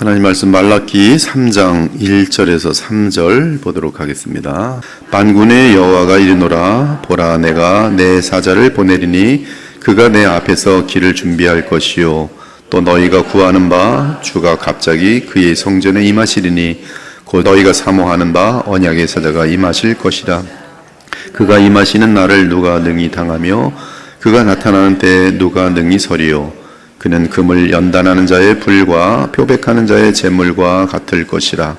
하나님 말씀 말라기 3장 1절에서 3절 보도록 하겠습니다. 만군의 여호와가 이르노라 보라 내가 내 사자를 보내리니 그가 내 앞에서 길을 준비할 것이요. 또 너희가 구하는 바 주가 갑자기 그의 성전에 임하시리니 곧 너희가 사모하는 바 언약의 사자가 임하실 것이라. 그가 임하시는 날을 누가 능히 당하며 그가 나타나는 때에 누가 능히 서리요 그는 금을 연단하는 자의 불과 표백하는 자의 재물과 같을 것이라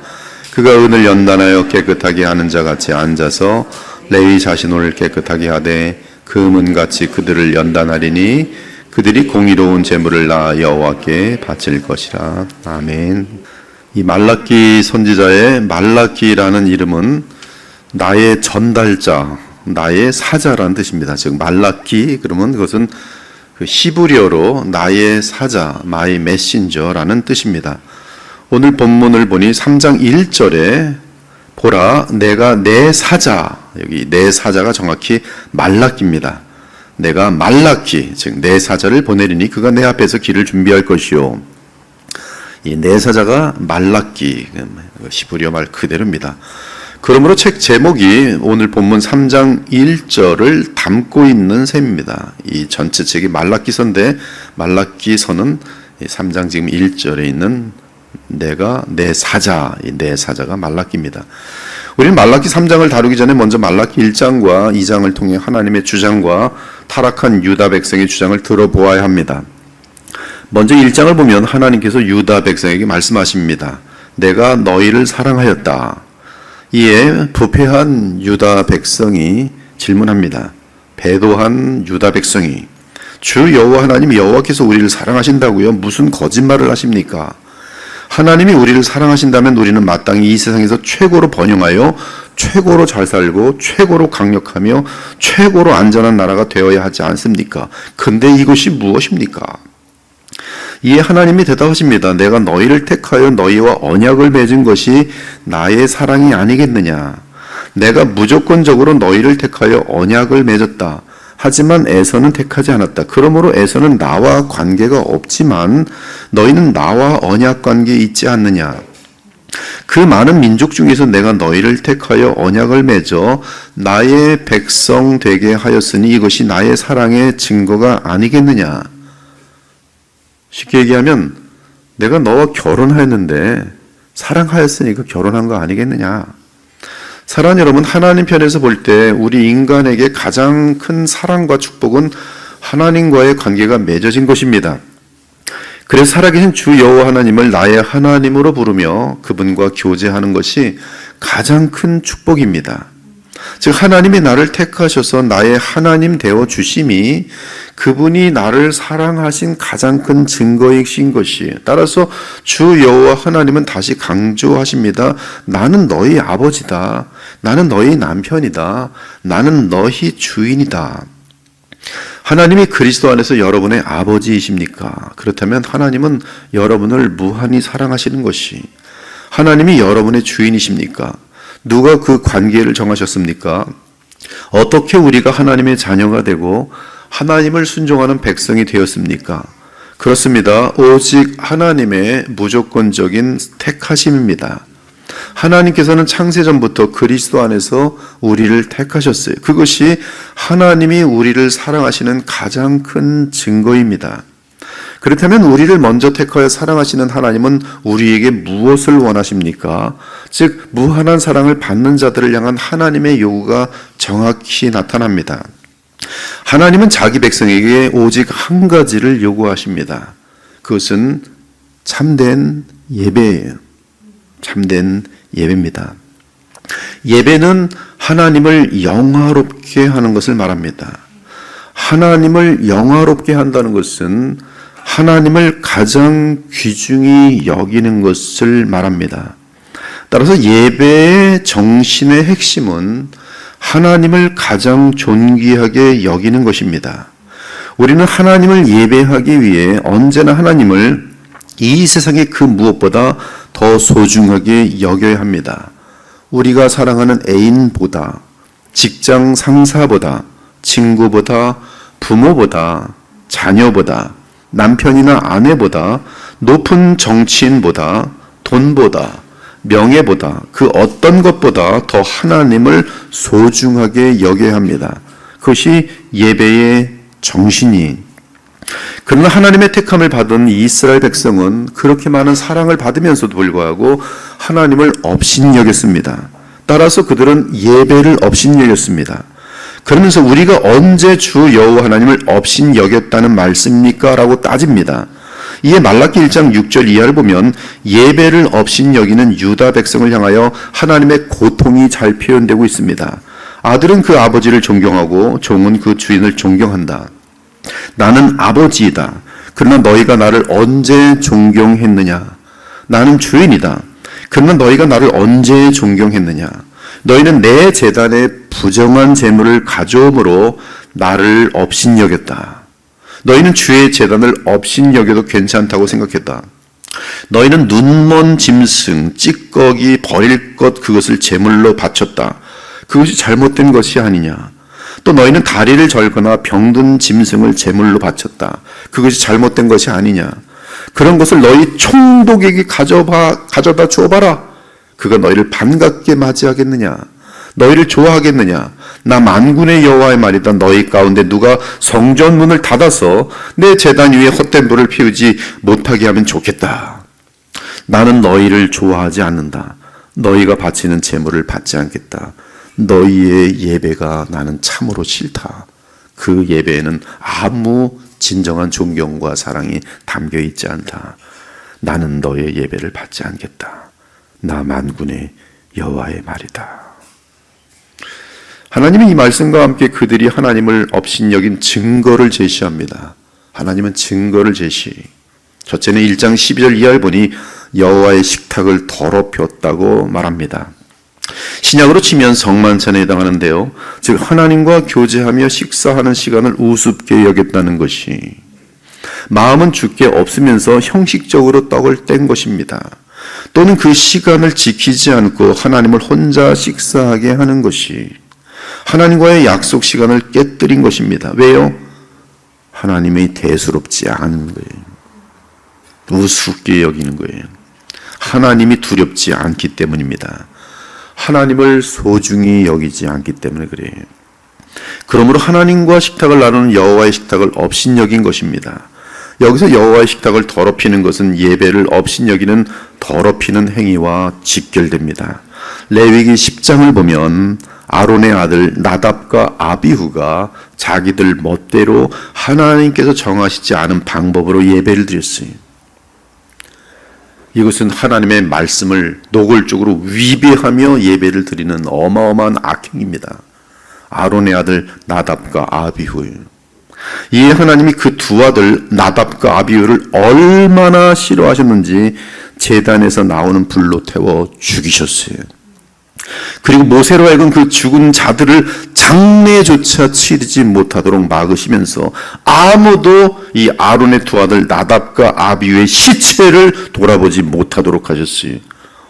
그가 은을 연단하여 깨끗하게 하는 자 같이 앉아서 레위 자신을 깨끗하게 하되 금은 같이 그들을 연단하리니 그들이 공의로운 재물을 나 여호와께 바칠 것이라 아멘. 이 말라기 선지자의 말라기라는 이름은 나의 전달자, 나의 사자라는 뜻입니다. 즉 말라기 그러면 그것은 그 히브리어로 나의 사자, 마이 메신저라는 뜻입니다. 오늘 본문을 보니 3장 1절에 보라 내가 내 사자 여기 내 사자가 정확히 말라기입니다. 내가 말라기 즉내 사자를 보내리니 그가 내 앞에서 길을 준비할 것이요. 이 내 사자가 말라기 히브리어 말 그대로입니다. 그러므로 책 제목이 오늘 본문 3장 1절을 담고 있는 셈입니다. 이 전체 책이 말라기서인데 말라기서는 3장 지금 1절에 있는 내가 내 사자, 이내 사자가 말라기입니다. 우리는 말라기 3장을 다루기 전에 먼저 말라기 1장과 2장을 통해 하나님의 주장과 타락한 유다 백성의 주장을 들어보아야 합니다. 먼저 1장을 보면 하나님께서 유다 백성에게 말씀하십니다. 내가 너희를 사랑하였다. 이에 부패한 유다 백성이 질문합니다. 배도한 유다 백성이 주 여호와 하나님 여호와께서 우리를 사랑하신다고요? 무슨 거짓말을 하십니까? 하나님이 우리를 사랑하신다면 우리는 마땅히 이 세상에서 최고로 번영하여 최고로 잘 살고 최고로 강력하며 최고로 안전한 나라가 되어야 하지 않습니까? 근데 이것이 무엇입니까? 이에 하나님이 대답하십니다. 내가 너희를 택하여 너희와 언약을 맺은 것이 나의 사랑이 아니겠느냐? 내가 무조건적으로 너희를 택하여 언약을 맺었다. 하지만 에서는 택하지 않았다. 그러므로 에서는 나와 관계가 없지만 너희는 나와 언약 관계에 있지 않느냐? 그 많은 민족 중에서 내가 너희를 택하여 언약을 맺어 나의 백성 되게 하였으니 이것이 나의 사랑의 증거가 아니겠느냐? 쉽게 얘기하면 내가 너와 결혼하였는데 사랑하였으니까 결혼한 거 아니겠느냐? 사랑 여러분, 하나님 편에서 볼 때 우리 인간에게 가장 큰 사랑과 축복은 하나님과의 관계가 맺어진 것입니다. 그래서 살아계신 주 여호와 하나님을 나의 하나님으로 부르며 그분과 교제하는 것이 가장 큰 축복입니다. 즉 하나님이 나를 택하셔서 나의 하나님 되어 주심이 그분이 나를 사랑하신 가장 큰 증거이신 것이 따라서 주 여호와 하나님은 다시 강조하십니다. 나는 너희 아버지다. 나는 너희 남편이다. 나는 너희 주인이다. 하나님이 그리스도 안에서 여러분의 아버지이십니까? 그렇다면 하나님은 여러분을 무한히 사랑하시는 것이 하나님이 여러분의 주인이십니까? 누가 그 관계를 정하셨습니까? 어떻게 우리가 하나님의 자녀가 되고 하나님을 순종하는 백성이 되었습니까? 그렇습니다. 오직 하나님의 무조건적인 택하심입니다. 하나님께서는 창세전부터 그리스도 안에서 우리를 택하셨어요. 그것이 하나님이 우리를 사랑하시는 가장 큰 증거입니다. 그렇다면 우리를 먼저 택하여 사랑하시는 하나님은 우리에게 무엇을 원하십니까? 즉, 무한한 사랑을 받는 자들을 향한 하나님의 요구가 정확히 나타납니다. 하나님은 자기 백성에게 오직 한 가지를 요구하십니다. 그것은 참된 예배예요. 참된 예배입니다. 예배는 하나님을 영화롭게 하는 것을 말합니다. 하나님을 영화롭게 한다는 것은 하나님을 가장 귀중히 여기는 것을 말합니다. 따라서 예배의 정신의 핵심은 하나님을 가장 존귀하게 여기는 것입니다. 우리는 하나님을 예배하기 위해 언제나 하나님을 이 세상의 그 무엇보다 더 소중하게 여겨야 합니다. 우리가 사랑하는 애인보다, 직장 상사보다, 친구보다, 부모보다, 자녀보다, 남편이나 아내보다 높은 정치인보다 돈보다 명예보다 그 어떤 것보다 더 하나님을 소중하게 여겨야 합니다. 그것이 예배의 정신이 그러나 하나님의 택함을 받은 이 이스라엘 백성은 그렇게 많은 사랑을 받으면서도 불구하고 하나님을 업신여겼습니다. 따라서 그들은 예배를 업신여겼습니다. 그러면서 우리가 언제 주 여호와 하나님을 업신 여겼다는 말씀입니까? 라고 따집니다. 이에 말라기 1장 6절 이하를 보면 예배를 업신 여기는 유다 백성을 향하여 하나님의 고통이 잘 표현되고 있습니다. 아들은 그 아버지를 존경하고 종은 그 주인을 존경한다. 나는 아버지이다. 그러나 너희가 나를 언제 존경했느냐? 나는 주인이다. 그러나 너희가 나를 언제 존경했느냐? 너희는 내 재단에 부정한 재물을 가져옴으로 나를 업신여겼다. 너희는 주의 재단을 업신여겨도 괜찮다고 생각했다. 너희는 눈먼 짐승, 찌꺼기, 버릴 것 그것을 제물로 바쳤다. 그것이 잘못된 것이 아니냐. 또 너희는 다리를 절거나 병든 짐승을 제물로 바쳤다. 그것이 잘못된 것이 아니냐. 그런 것을 너희 총독에게 가져봐, 가져다 주어봐라. 그가 너희를 반갑게 맞이하겠느냐. 너희를 좋아하겠느냐. 나 만군의 여호와의 말이다. 너희 가운데 누가 성전 문을 닫아서 내 재단 위에 헛된 불을 피우지 못하게 하면 좋겠다. 나는 너희를 좋아하지 않는다. 너희가 바치는 제물을 받지 않겠다. 너희의 예배가 나는 참으로 싫다. 그 예배에는 아무 진정한 존경과 사랑이 담겨 있지 않다. 나는 너의 예배를 받지 않겠다. 나 만군의 여호와의 말이다. 하나님은 이 말씀과 함께 그들이 하나님을 업신여긴 증거를 제시합니다. 하나님은 증거를 제시. 첫째는 1장 12절 이하를 보니 여호와의 식탁을 더럽혔다고 말합니다. 신약으로 치면 성만찬에 해당하는데요. 즉 하나님과 교제하며 식사하는 시간을 우습게 여겼다는 것이 마음은 주께 없으면서 형식적으로 떡을 뗀 것입니다. 또는 그 시간을 지키지 않고 하나님을 혼자 식사하게 하는 것이 하나님과의 약속 시간을 깨뜨린 것입니다. 왜요? 하나님이 대수롭지 않은 거예요. 우습게 여기는 거예요. 하나님이 두렵지 않기 때문입니다. 하나님을 소중히 여기지 않기 때문에 그래요. 그러므로 하나님과 식탁을 나누는 여호와의 식탁을 업신여긴 것입니다. 여기서 여호와의 식탁을 더럽히는 것은 예배를 업신여기는 더럽히는 행위와 직결됩니다. 레위기 10장을 보면 아론의 아들 나답과 아비후가 자기들 멋대로 하나님께서 정하시지 않은 방법으로 예배를 드렸어요. 이것은 하나님의 말씀을 노골적으로 위배하며 예배를 드리는 어마어마한 악행입니다. 아론의 아들 나답과 아비후. 이에 하나님이 그 두 아들 나답과 아비후를 얼마나 싫어하셨는지 재단에서 나오는 불로 태워 죽이셨어요. 그리고 모세로 하여금 그 죽은 자들을 장례조차 치르지 못하도록 막으시면서 아무도 이 아론의 두 아들 나답과 아비유의 시체를 돌아보지 못하도록 하셨어요.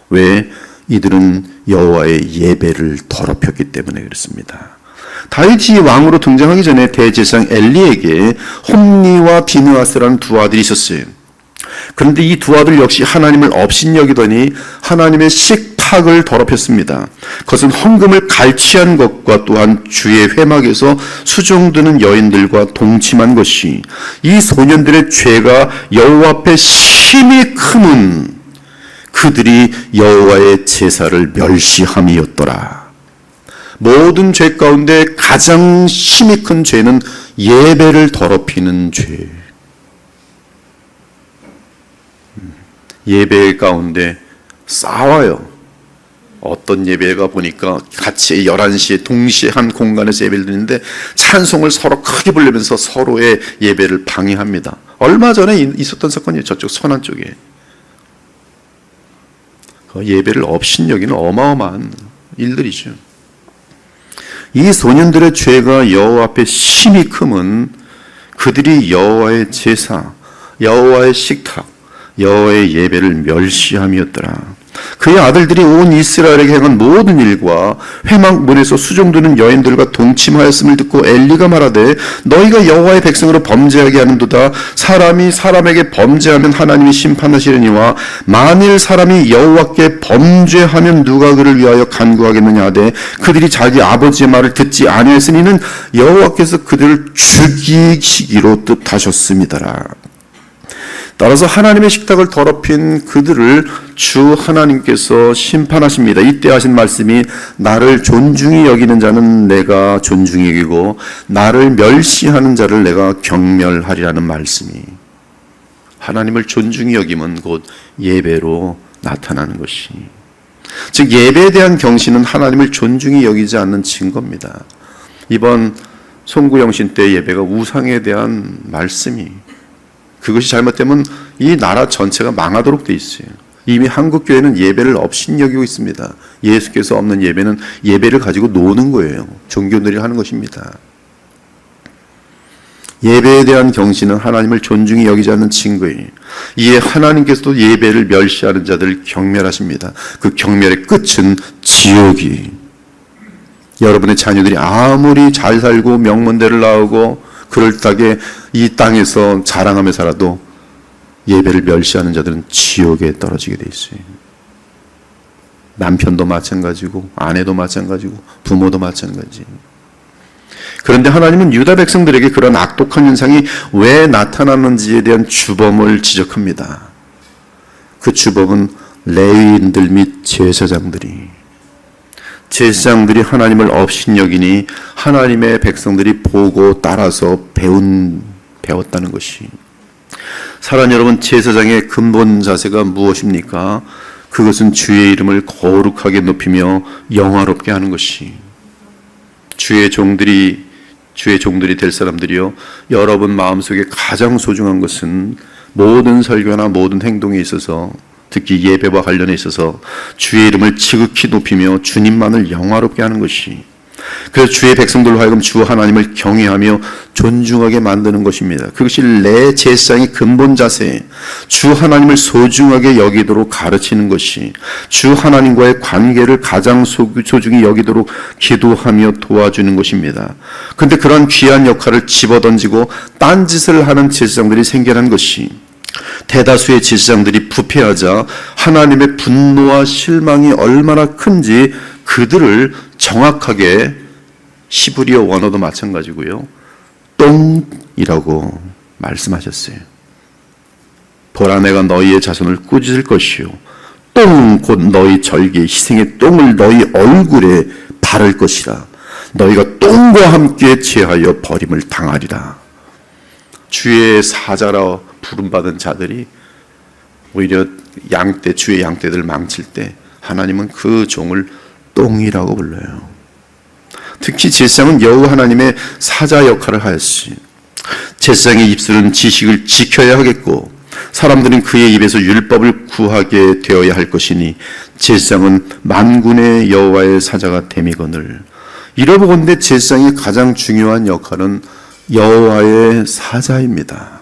왜? 이들은 여호와의 예배를 더럽혔기 때문에 그렇습니다. 다윗이 왕으로 등장하기 전에 대제사장 엘리에게 홈니와 비느하스라는 두 아들이 있었어요. 그런데 이 두 아들 역시 하나님을 업신여기더니 하나님의 식탁을 더럽혔습니다. 그것은 헌금을 갈취한 것과 또한 주의 회막에서 수종드는 여인들과 동침한 것이 이 소년들의 죄가 여호와 앞에 심히 크면 그들이 여호와의 제사를 멸시함이었더라. 모든 죄 가운데 가장 심히 큰 죄는 예배를 더럽히는 죄. 예배 가운데 싸워요. 어떤 예배가 보니까 같이 11시에 동시에 한 공간에서 예배를 드리는데 찬송을 서로 크게 부르면서 서로의 예배를 방해합니다. 얼마 전에 있었던 사건이 저쪽 선안 쪽에. 그 예배를 업신여기는 어마어마한 일들이죠. 이 소년들의 죄가 여호와 앞에 심히 크면 그들이 여호와의 제사, 여호와의 식탁, 여호와의 예배를 멸시함이었더라. 그의 아들들이 온 이스라엘에게 행한 모든 일과 회막문에서 수종드는 여인들과 동침하였음을 듣고 엘리가 말하되 너희가 여호와의 백성으로 범죄하게 하는도다. 사람이 사람에게 범죄하면 하나님이 심판하시려니와 만일 사람이 여호와께 범죄하면 누가 그를 위하여 간구하겠느냐 하되 그들이 자기 아버지의 말을 듣지 아니했으니는 여호와께서 그들을 죽이시기로 뜻하셨습니다라 따라서 하나님의 식탁을 더럽힌 그들을 주 하나님께서 심판하십니다. 이때 하신 말씀이 나를 존중히 여기는 자는 내가 존중히 여기고 나를 멸시하는 자를 내가 경멸하리라는 말씀이 하나님을 존중히 여김은 곧 예배로 나타나는 것이 즉 예배에 대한 경신은 하나님을 존중히 여기지 않는 증거입니다. 이번 송구영신 때 예배가 우상에 대한 말씀이 그것이 잘못되면 이 나라 전체가 망하도록 돼 있어요. 이미 한국 교회는 예배를 업신여기고 있습니다. 예수께서 없는 예배는 예배를 가지고 노는 거예요. 종교들이 하는 것입니다. 예배에 대한 경신은 하나님을 존중히 여기지 않는 증거예요. 이에 하나님께서도 예배를 멸시하는 자들을 경멸하십니다. 그 경멸의 끝은 지옥이. 여러분의 자녀들이 아무리 잘 살고 명문대를 나오고 그럴듯하게 이 땅에서 자랑하며 살아도 예배를 멸시하는 자들은 지옥에 떨어지게 돼 있어요. 남편도 마찬가지고 아내도 마찬가지고 부모도 마찬가지. 그런데 하나님은 유다 백성들에게 그런 악독한 현상이 왜 나타나는지에 대한 주범을 지적합니다. 그 주범은 레위인들 및 제사장들이 제사장들이 하나님을 업신여기니 하나님의 백성들이 보고 따라서 배운 배웠다는 것이. 사랑 여러분 제사장의 근본 자세가 무엇입니까? 그것은 주의 이름을 거룩하게 높이며 영화롭게 하는 것이. 주의 종들이 주의 종들이 될 사람들이요. 여러분 마음속에 가장 소중한 것은 모든 설교나 모든 행동에 있어서 특히 예배와 관련해 있어서 주의 이름을 지극히 높이며 주님만을 영화롭게 하는 것이 그래서 주의 백성들로 하여금 주 하나님을 경외하며 존중하게 만드는 것입니다. 그것이 내 제사장의 근본 자세, 주 하나님을 소중하게 여기도록 가르치는 것이 주 하나님과의 관계를 가장 소중히 여기도록 기도하며 도와주는 것입니다. 근데 그런 귀한 역할을 집어던지고 딴짓을 하는 제사장들이 생겨난 것이 대다수의 제사장들이 부패하자 하나님의 분노와 실망이 얼마나 큰지 그들을 정확하게 시브리어 원어도 마찬가지고요. 똥이라고 말씀하셨어요. 보라 내가 너희의 자손을 꾸짖을 것이요. 똥곧 너희 절개 희생의 똥을 너희 얼굴에 바를 것이라. 너희가 똥과 함께 제하여 버림을 당하리라. 주의 사자라 부름받은 자들이 오히려 양떼 주의 양떼들 망칠 때 하나님은 그 종을 똥이라고 불러요. 특히 제사장은 여호와 하나님의 사자 역할을 하였으니 제사장의 입술은 지식을 지켜야 하겠고 사람들은 그의 입에서 율법을 구하게 되어야 할 것이니 제사장은 만군의 여호와의 사자가 됨이거늘 이러보건대 제사장의 가장 중요한 역할은 여호와의 사자입니다.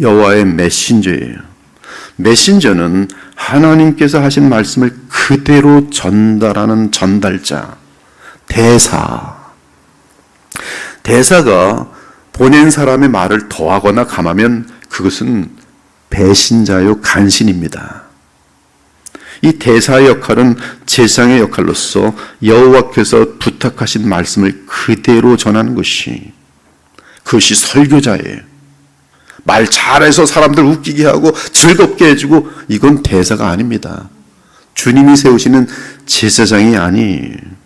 여호와의 메신저예요. 메신저는 하나님께서 하신 말씀을 그대로 전달하는 전달자, 대사. 대사가 보낸 사람의 말을 더하거나 감하면 그것은 배신자요 간신입니다. 이 대사의 역할은 제상의 역할로서 여호와께서 부탁하신 말씀을 그대로 전하는 것이 그것이 설교자예요. 말 잘해서 사람들 웃기게 하고 즐겁게 해주고 이건 대사가 아닙니다. 주님이 세우시는 제사장이 아니에요.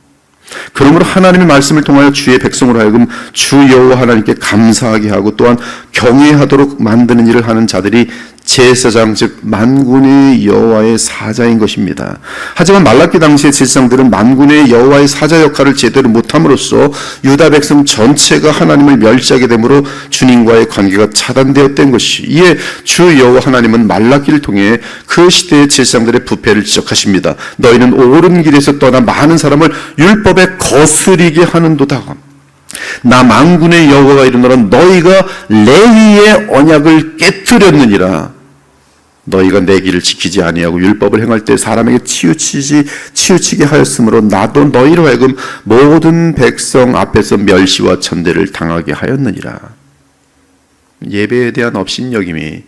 그러므로 하나님의 말씀을 통하여 주의 백성으로 하여금 주 여호와 하나님께 감사하게 하고 또한 경외하도록 만드는 일을 하는 자들이 제사장 즉 만군의 여호와의 사자인 것입니다. 하지만 말라기 당시의 제사장들은 만군의 여호와의 사자 역할을 제대로 못함으로써 유다 백성 전체가 하나님을 멸시하게 되므로 주님과의 관계가 차단되었던 것이 이에 주 여호와 하나님은 말라기를 통해 그 시대의 제사장들의 부패를 지적하십니다. 너희는 옳은 길에서 떠나 많은 사람을 율법에 거스리게 하는도다. 나 만군의 여호와가 이르노라 너희가 레위의 언약을 깨뜨렸느니라. 너희가 내 길을 지키지 아니하고 율법을 행할 때 사람에게 치우치지 치우치게 하였으므로 나도 너희로 하여금 모든 백성 앞에서 멸시와 천대를 당하게 하였느니라. 예배에 대한 업신여김이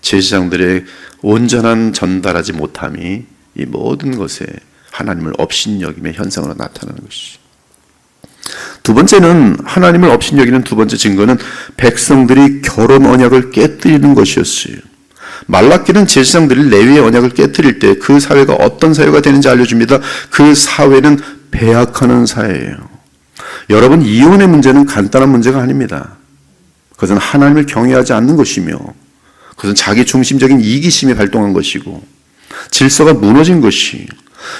제사장들의 온전한 전달하지 못함이 이 모든 것에 하나님을 업신여김의 현상으로 나타나는 것이. 두 번째는 하나님을 업신여기는 두 번째 증거는 백성들이 결혼 언약을 깨뜨리는 것이었어요. 말라기는 제사장들이 레위의 언약을 깨뜨릴 때 그 사회가 어떤 사회가 되는지 알려줍니다. 그 사회는 배약하는 사회예요. 여러분 이혼의 문제는 간단한 문제가 아닙니다. 그것은 하나님을 경외하지 않는 것이며 그것은 자기 중심적인 이기심이 발동한 것이고 질서가 무너진 것이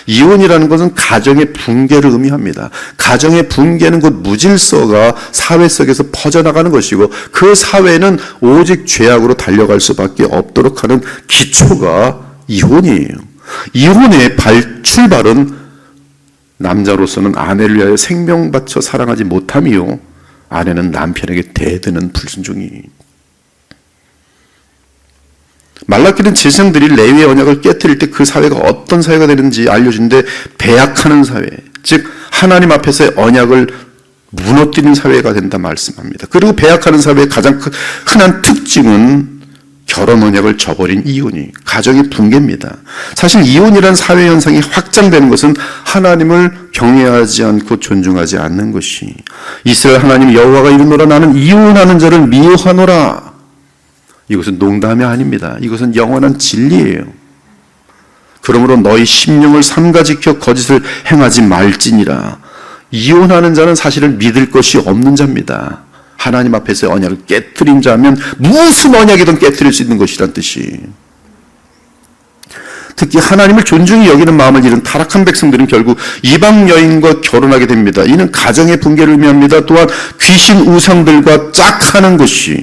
이혼이라는 것은 가정의 붕괴를 의미합니다. 가정의 붕괴는 곧 무질서가 사회 속에서 퍼져나가는 것이고 그 사회는 오직 죄악으로 달려갈 수밖에 없도록 하는 기초가 이혼이에요. 이혼의 발 출발은 남자로서는 아내를 위하여 생명 바쳐 사랑하지 못함이요 아내는 남편에게 대드는 불순종이 말라기는 제사장들이 레위의 언약을 깨뜨릴 때 그 사회가 어떤 사회가 되는지 알려주는데 배약하는 사회, 즉 하나님 앞에서의 언약을 무너뜨리는 사회가 된다 말씀합니다. 그리고 배약하는 사회의 가장 큰- 흔한 특징은 결혼 언약을 저버린 이혼이 가정의 붕괴입니다. 사실 이혼이란 사회 현상이 확장되는 것은 하나님을 경외하지 않고 존중하지 않는 것이 이스라엘 하나님 여호와가 이르노라 나는 이혼하는 자를 미워하노라. 이것은 농담이 아닙니다. 이것은 영원한 진리예요. 그러므로 너희 심령을 삼가 지켜 거짓을 행하지 말지니라. 이혼하는 자는 사실은 믿을 것이 없는 자입니다. 하나님 앞에서 언약을 깨뜨린 자면 무슨 언약이든 깨뜨릴 수 있는 것이란 뜻이. 특히 하나님을 존중히 여기는 마음을 잃은 타락한 백성들은 결국 이방 여인과 결혼하게 됩니다. 이는 가정의 붕괴를 의미합니다. 또한 귀신 우상들과 짝하는 것이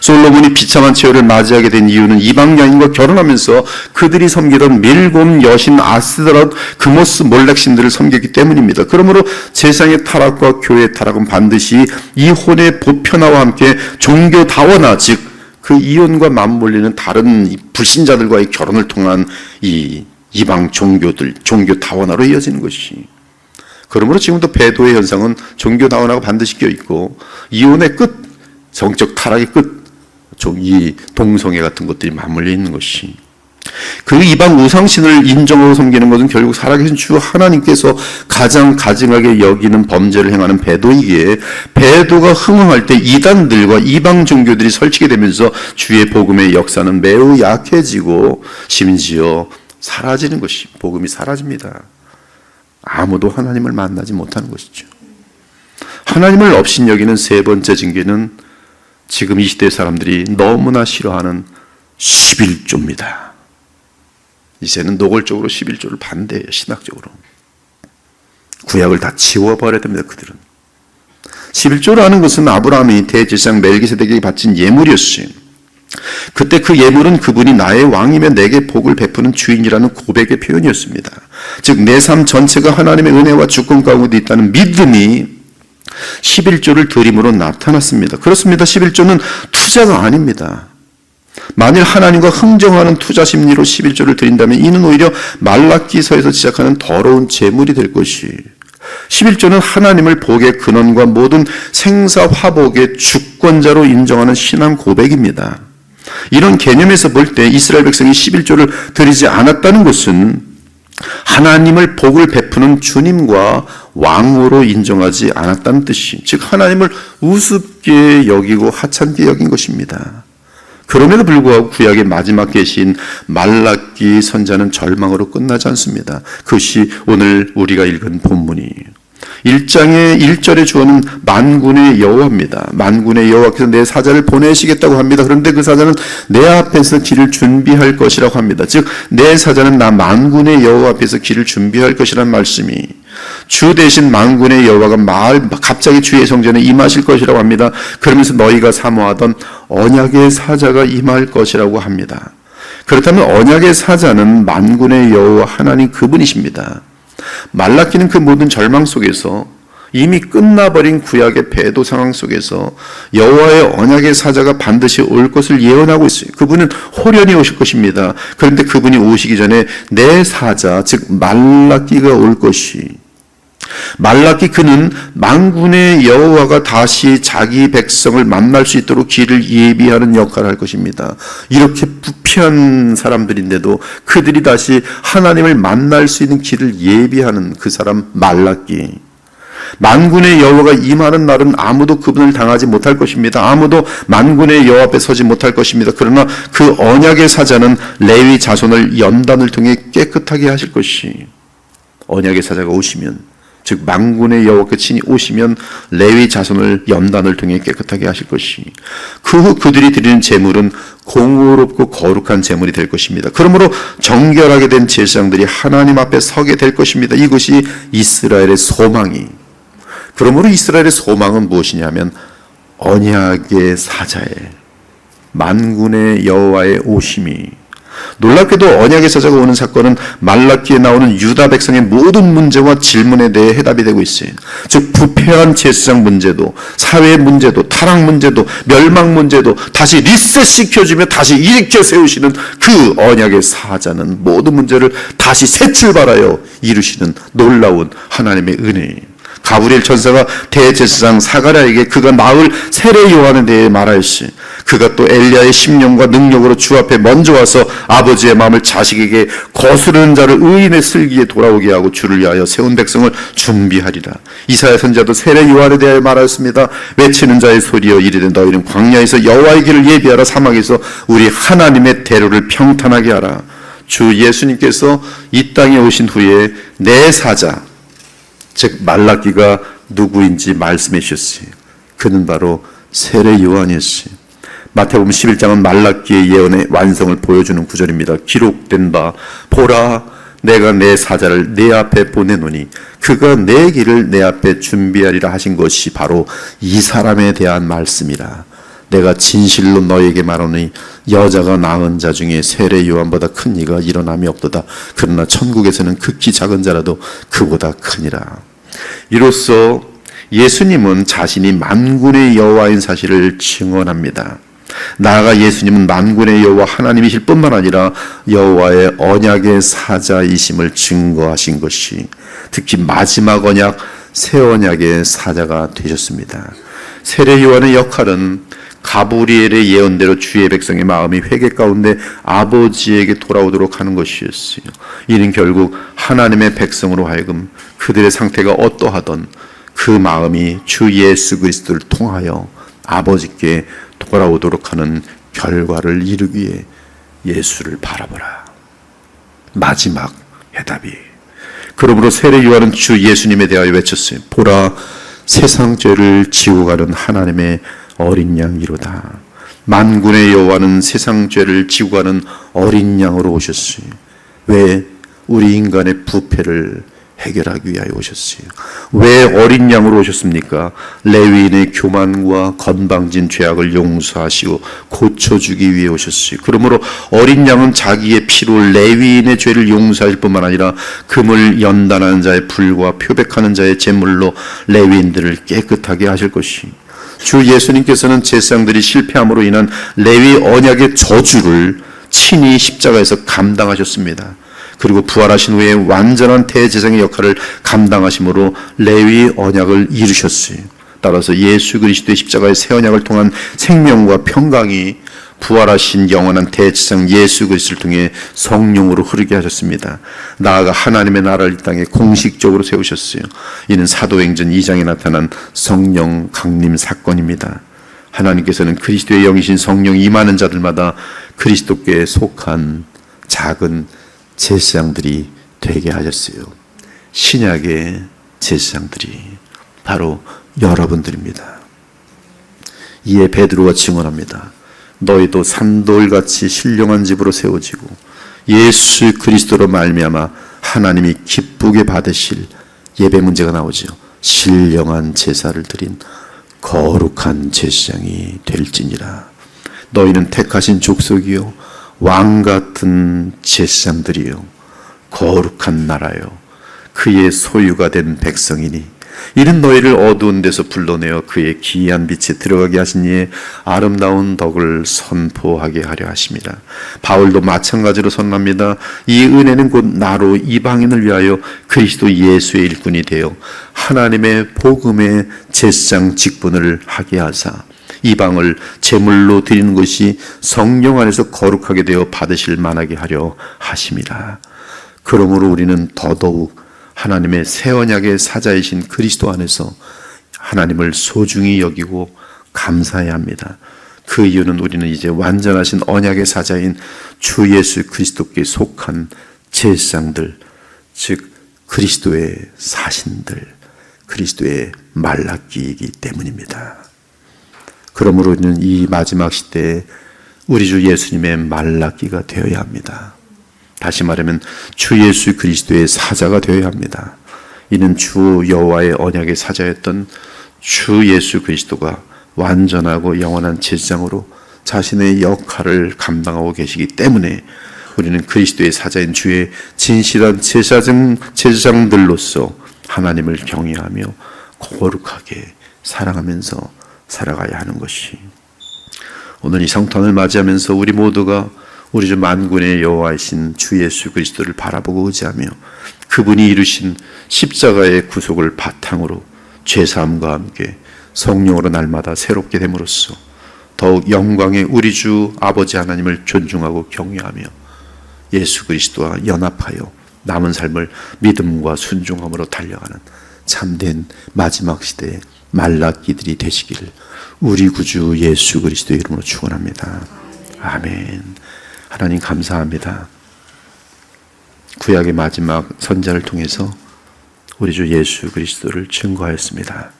솔로몬이 비참한 최후를 맞이하게 된 이유는 이방 여인과 결혼하면서 그들이 섬기던 밀곰 여신 아스드럿 그모스 몰렉 신들을 섬겼기 때문입니다. 그러므로 세상의 타락과 교회의 타락은 반드시 이혼의 보편화와 함께 종교 다원화 즉 그 이혼과 맞물리는 다른 이 불신자들과의 결혼을 통한 이 이방 종교들 종교 다원화로 이어지는 것이 그러므로 지금도 배도의 현상은 종교 다원화가 반드시 껴 있고 이혼의 끝 정적 타락의 끝, 좀이 동성애 같은 것들이 맞물려 있는 것이. 그 이방 우상신을 인정하고 섬기는 것은 결국 살아계신 주 하나님께서 가장 가증하게 여기는 범죄를 행하는 배도이기에 배도가 흥황할 때 이단들과 이방 종교들이 설치게 되면서 주의 복음의 역사는 매우 약해지고 심지어 사라지는 것이 복음이 사라집니다. 아무도 하나님을 만나지 못하는 것이죠. 하나님을 없인 여기는 세 번째 징계는 지금 이 시대 사람들이 너무나 싫어하는 11조입니다. 이제는 노골적으로 11조를 반대해요, 신학적으로. 구약을 다 지워버려야 됩니다, 그들은. 11조라는 것은 아브라함이 대제사장 멜기세덱에게 바친 예물이었어요. 그때 그 예물은 그분이 나의 왕이며 내게 복을 베푸는 주인이라는 고백의 표현이었습니다. 즉, 내 삶 전체가 하나님의 은혜와 주권 가운데 있다는 믿음이 11조를 드림으로 나타났습니다. 그렇습니다. 11조는 투자가 아닙니다. 만일 하나님과 흥정하는 투자 심리로 11조를 드린다면 이는 오히려 말라기서에서 시작하는 더러운 재물이 될 것이 11조는 하나님을 복의 근원과 모든 생사 화복의 주권자로 인정하는 신앙 고백입니다. 이런 개념에서 볼 때 이스라엘 백성이 11조를 드리지 않았다는 것은 하나님을 복을 베푸는 주님과 왕으로 인정하지 않았다는 뜻이 즉 하나님을 우습게 여기고 하찮게 여긴 것입니다. 그럼에도 불구하고 구약의 마지막 계신 말라기 선자는 절망으로 끝나지 않습니다. 그것이 오늘 우리가 읽은 본문이에요. 1장의 1절에 주어는 만군의 여호와입니다. 만군의 여호와께서 내 사자를 보내시겠다고 합니다. 그런데 그 사자는 내 앞에서 길을 준비할 것이라고 합니다. 즉 내 사자는 나 만군의 여호와 앞에서 길을 준비할 것이라는 말씀이 주 대신 만군의 여호와가 마을 갑자기 주의 성전에 임하실 것이라고 합니다. 그러면서 너희가 사모하던 언약의 사자가 임할 것이라고 합니다. 그렇다면 언약의 사자는 만군의 여호와 하나님 그분이십니다. 말라기는 그 모든 절망 속에서 이미 끝나버린 구약의 배도 상황 속에서 여호와의 언약의 사자가 반드시 올 것을 예언하고 있어요. 그분은 호련히 오실 것입니다. 그런데 그분이 오시기 전에 내 사자 즉 말라기가 올 것이 말라기 그는 만군의 여호와가 다시 자기 백성을 만날 수 있도록 길을 예비하는 역할을 할 것입니다. 이렇게 부패한 사람들인데도 그들이 다시 하나님을 만날 수 있는 길을 예비하는 그 사람 말라기. 만군의 여호와가 임하는 날은 아무도 그분을 당하지 못할 것입니다. 아무도 만군의 여호와 앞에 서지 못할 것입니다. 그러나 그 언약의 사자는 레위 자손을 연단을 통해 깨끗하게 하실 것이 언약의 사자가 오시면 즉 만군의 여호와께 친히 오시면 레위 자손을 연단을 통해 깨끗하게 하실 것이 그 후 그들이 드리는 제물은 공의롭고 거룩한 제물이 될 것입니다. 그러므로 정결하게 된 제사장들이 하나님 앞에 서게 될 것입니다. 이것이 이스라엘의 소망이 그러므로 이스라엘의 소망은 무엇이냐면 언약의 사자의 만군의 여호와의 오심이 놀랍게도 언약의 사자가 오는 사건은 말라기에 나오는 유다 백성의 모든 문제와 질문에 대해 해답이 되고 있어요. 즉 부패한 제사장 문제도 사회 문제도 타락 문제도 멸망 문제도 다시 리셋 시켜주며 다시 일으켜 세우시는 그 언약의 사자는 모든 문제를 다시 새 출발하여 이루시는 놀라운 하나님의 은혜예요. 가브리엘 천사가 대제사장 사가랴에게 그가 낳을 세례 요한에 대해 말하였시 그가 또 엘리야의 심령과 능력으로 주 앞에 먼저 와서 아버지의 마음을 자식에게 거스르는 자를 의인의 슬기에 돌아오게 하고 주를 위하여 세운 백성을 준비하리라. 이사야 선자도 세례 요한에 대하여 말하였습니다. 외치는 자의 소리여 이르되 너희는 광야에서 여호와의 길을 예비하라. 사막에서 우리 하나님의 대로를 평탄하게 하라. 주 예수님께서 이 땅에 오신 후에 내 사자 즉 말라기가 누구인지 말씀해 주셨어요. 그는 바로 세례 요한이었어요. 마태복음 11장은 말라기의 예언의 완성을 보여주는 구절입니다. 기록된 바 보라 내가 내 사자를 내 앞에 보내노니 그가 내 길을 내 앞에 준비하리라 하신 것이 바로 이 사람에 대한 말씀이라. 내가 진실로 너에게 말하노니 여자가 낳은 자 중에 세례 요한보다 큰 이가 일어남이 없도다. 그러나 천국에서는 극히 작은 자라도 그보다 크니라. 이로써 예수님은 자신이 만군의 여호와인 사실을 증언합니다. 나아가 예수님은 만군의 여호와 하나님이실 뿐만 아니라 여호와의 언약의 사자이심을 증거하신 것이 특히 마지막 언약 새 언약의 사자가 되셨습니다. 세례 요한의 역할은 가브리엘의 예언대로 주의 백성의 마음이 회개 가운데 아버지에게 돌아오도록 하는 것이었어요. 이는 결국 하나님의 백성으로 하여금 그들의 상태가 어떠하던 그 마음이 주 예수 그리스도를 통하여 아버지께 돌아오도록 하는 결과를 이루기 위해 예수를 바라보라. 마지막 해답이. 그러므로 세례 요한은 주 예수님에 대하여 외쳤어요. 보라 세상 죄를 지고 가는 하나님의 어린 양이로다. 만군의 여호와는 세상 죄를 지고 가는 어린 양으로 오셨어요. 왜 우리 인간의 부패를 해결하기 위하여 오셨어요. 왜 어린 양으로 오셨습니까? 레위인의 교만과 건방진 죄악을 용서하시고 고쳐주기 위해 오셨어요. 그러므로 어린 양은 자기의 피로 레위인의 죄를 용서할 뿐만 아니라 금을 연단하는 자의 불과 표백하는 자의 제물로 레위인들을 깨끗하게 하실 것이. 주 예수님께서는 제사장들이 실패함으로 인한 레위 언약의 저주를 친히 십자가에서 감당하셨습니다. 그리고 부활하신 후에 완전한 대제사장의 역할을 감당하심으로 레위 언약을 이루셨어요. 따라서 예수 그리스도의 십자가의 새 언약을 통한 생명과 평강이 부활하신 영원한 대지상 예수 그리스도를 통해 성령으로 흐르게 하셨습니다. 나아가 하나님의 나라를 이 땅에 공식적으로 세우셨어요. 이는 사도행전 2장에 나타난 성령 강림 사건입니다. 하나님께서는 그리스도의 영이신 성령 임하는 자들마다 그리스도께 속한 작은 제사장들이 되게 하셨어요. 신약의 제사장들이 바로 여러분들입니다. 이에 베드로가 증언합니다. 너희도 산돌같이 신령한 집으로 세워지고 예수 그리스도로 말미암아 하나님이 기쁘게 받으실 예배 문제가 나오죠. 신령한 제사를 드린 거룩한 제사장이 될지니라. 너희는 택하신 족속이요 왕 같은 제사장들이요 거룩한 나라요 그의 소유가 된 백성이니 이는 너희를 어두운 데서 불러내어 그의 기이한 빛에 들어가게 하신 이의 아름다운 덕을 선포하게 하려 하십니다. 바울도 마찬가지로 선납니다. 이 은혜는 곧 나로 이방인을 위하여 그리스도 예수의 일꾼이 되어 하나님의 복음의 제사장 직분을 하게 하사 이방을 제물로 드리는 것이 성령 안에서 거룩하게 되어 받으실 만하게 하려 하십니다. 그러므로 우리는 더더욱 하나님의 새 언약의 사자이신 그리스도 안에서 하나님을 소중히 여기고 감사해야 합니다. 그 이유는 우리는 이제 완전하신 언약의 사자인 주 예수 그리스도께 속한 제사장들, 즉 그리스도의 사신들, 그리스도의 말라기이기 때문입니다. 그러므로 우리는 이 마지막 시대에 우리 주 예수님의 말라기가 되어야 합니다. 다시 말하면 주 예수 그리스도의 사자가 되어야 합니다. 이는 주 여호와의 언약의 사자였던 주 예수 그리스도가 완전하고 영원한 제사장으로 자신의 역할을 감당하고 계시기 때문에 우리는 그리스도의 사자인 주의 진실한 제사장 제사장들로서 하나님을 경외하며 거룩하게 사랑하면서 살아가야 하는 것이 오늘 이 성탄을 맞이하면서 우리 모두가 우리 주 만군의 여호와이신 주 예수 그리스도를 바라보고 의지하며 그분이 이루신 십자가의 구속을 바탕으로 죄 사함과 함께 성령으로 날마다 새롭게 됨으로써 더욱 영광의 우리 주 아버지 하나님을 존중하고 경외하며 예수 그리스도와 연합하여 남은 삶을 믿음과 순종함으로 달려가는 참된 마지막 시대의 말라기들이 되시기를 우리 구주 예수 그리스도 이름으로 축원합니다. 아멘. 하나님 감사합니다. 구약의 마지막 선자를 통해서 우리 주 예수 그리스도를 증거하였습니다.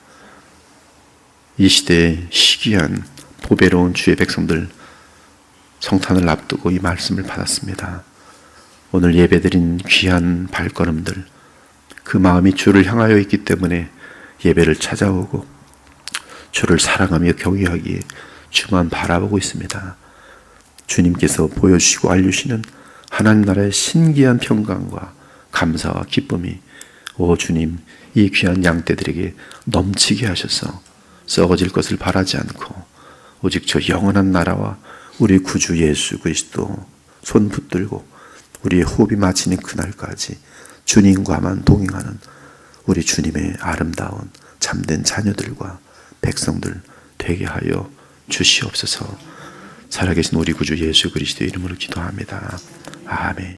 이 시대에 희귀한 보배로운 주의 백성들 성탄을 앞두고 이 말씀을 받았습니다. 오늘 예배드린 귀한 발걸음들 그 마음이 주를 향하여 있기 때문에 예배를 찾아오고 주를 사랑하며 경외하기에 주만 바라보고 있습니다. 주님께서 보여주시고 알려주시는 하나님 나라의 신기한 평강과 감사와 기쁨이 오 주님 이 귀한 양떼들에게 넘치게 하셔서 썩어질 것을 바라지 않고 오직 저 영원한 나라와 우리 구주 예수 그리스도 손 붙들고 우리의 호흡이 마치는 그날까지 주님과만 동행하는 우리 주님의 아름다운 참된 자녀들과 백성들 되게 하여 주시옵소서. 살아계신 우리 구주 예수 그리스도의 이름으로 기도합니다. 아멘.